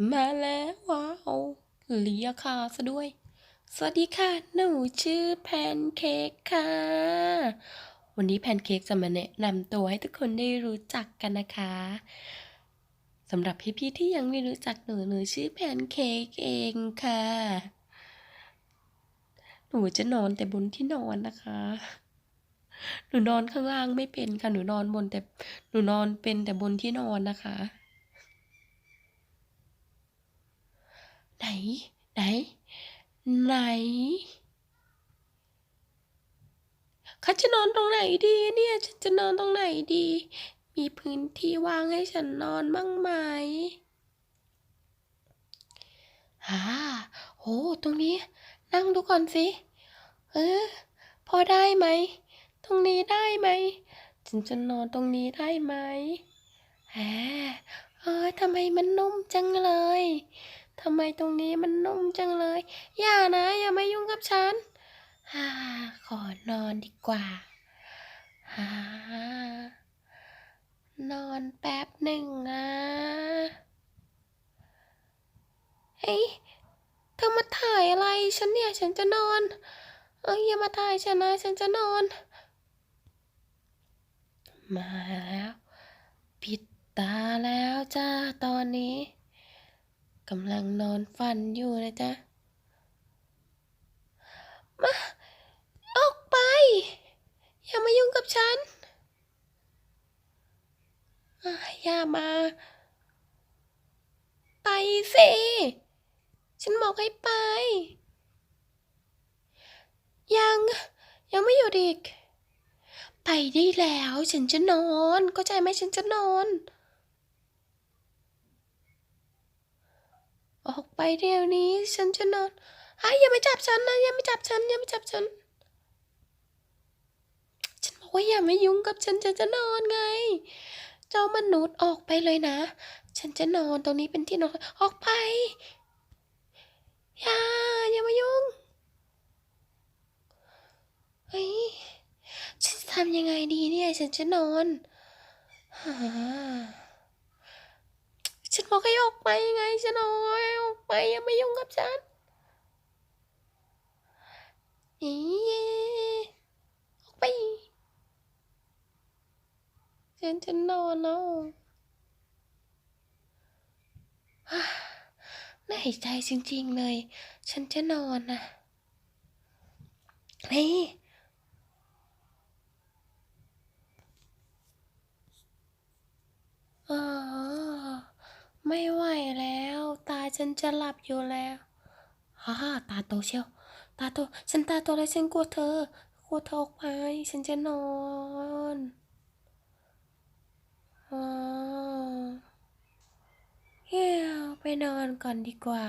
มาแล้วว้าวเลียคาซะด้วย สวัสดีค่ะ หนูชื่อแพนเค้กค่ะ วันนี้แพนเค้กจะมาแนะนำตัวให้ทุกคนได้รู้จักกันนะคะสำหรับพี่ๆที่ยังไม่รู้จักหนูหนูชื่อแพนเค้กเองค่ะ หนูจะนอนแต่บนที่นอนนะคะหนูนอนข้างล่างไม่เป็นค่ะ หนูนอนบนแต่ หนูนอนเป็นแต่บนที่นอนนะคะ ไหนไหน ไหน เขาจะนอนตรงไหนดีเนี่ยฉันจะนอนตรงไหนดี มีพื้นที่ว่างให้ฉันนอนบ้างไหมฮ่าโห ตรงนี้ นั่งดูก่อนสิ เออ พอได้ไหม ตรงนี้ได้ไหม ฉันจะนอนตรงนี้ได้ไหมแหมเออทำไมมันนุ่มจังเลย ทำไมตรงนี้มันนุ่มจังเลย อย่านะ อย่ามายุ่งกับฉันฮ่าขอนอนดีกว่าฮ่านอนแป๊บหนึ่งนะเฮ้ยเธอมาถ่ายอะไร ฉันเนี่ย ฉันจะนอน เอ้ยอย่ามาถ่ายฉันนะ ฉันจะนอน มาแล้ว ปิดตาแล้วจ้าตอนนี้ กำลังนอนฝันอยู่นะจ๊ะ มา ออกไป อย่ามายุ่งกับฉัน อย่ามา ไปสิ ฉันบอกให้ไป ยังยังไม่หยุดอีก ไปได้แล้ว ฉันจะนอน เข้าใจไหมฉันจะนอน ออกไป เดี๋ยวนี้ฉันจะนอนไอ้ยอย่ามาจับฉันนะอย่ามาจับฉันอย่ามาจับฉัน ฉันบอกว่าอย่ามายุ่งกับฉันฉันจะนอนไง เจ้ามนุษย์ออกไปเลยนะ ฉันจะนอนตรงนี้เป็นที่นอนออกไป อย่าอย่ามายุ่งเฮ้ยฉันจะทำยังไงดีเนี่ย ฉันจะนอนหา ฉันบอกให้ออกไปยังไง ฉันเอาออกไปอย่ามายุ่งกับฉันอีออกไป ฉันจะนอนแล้วฮ่าน่าหายใจจริงๆเลย ฉันจะนอนนะเฮ้ย อ๋อไม่ไหวแล้ว ตา ฉันจะหลับอยู่แล้วฮ่าตาโตเชียว ตาโต ฉันตาโตแล้วฉันกลัวเธอ กลัวเธอออกไป ฉันจะนอนอ๋อเฮ้ยไปนอนก่อนดีกว่า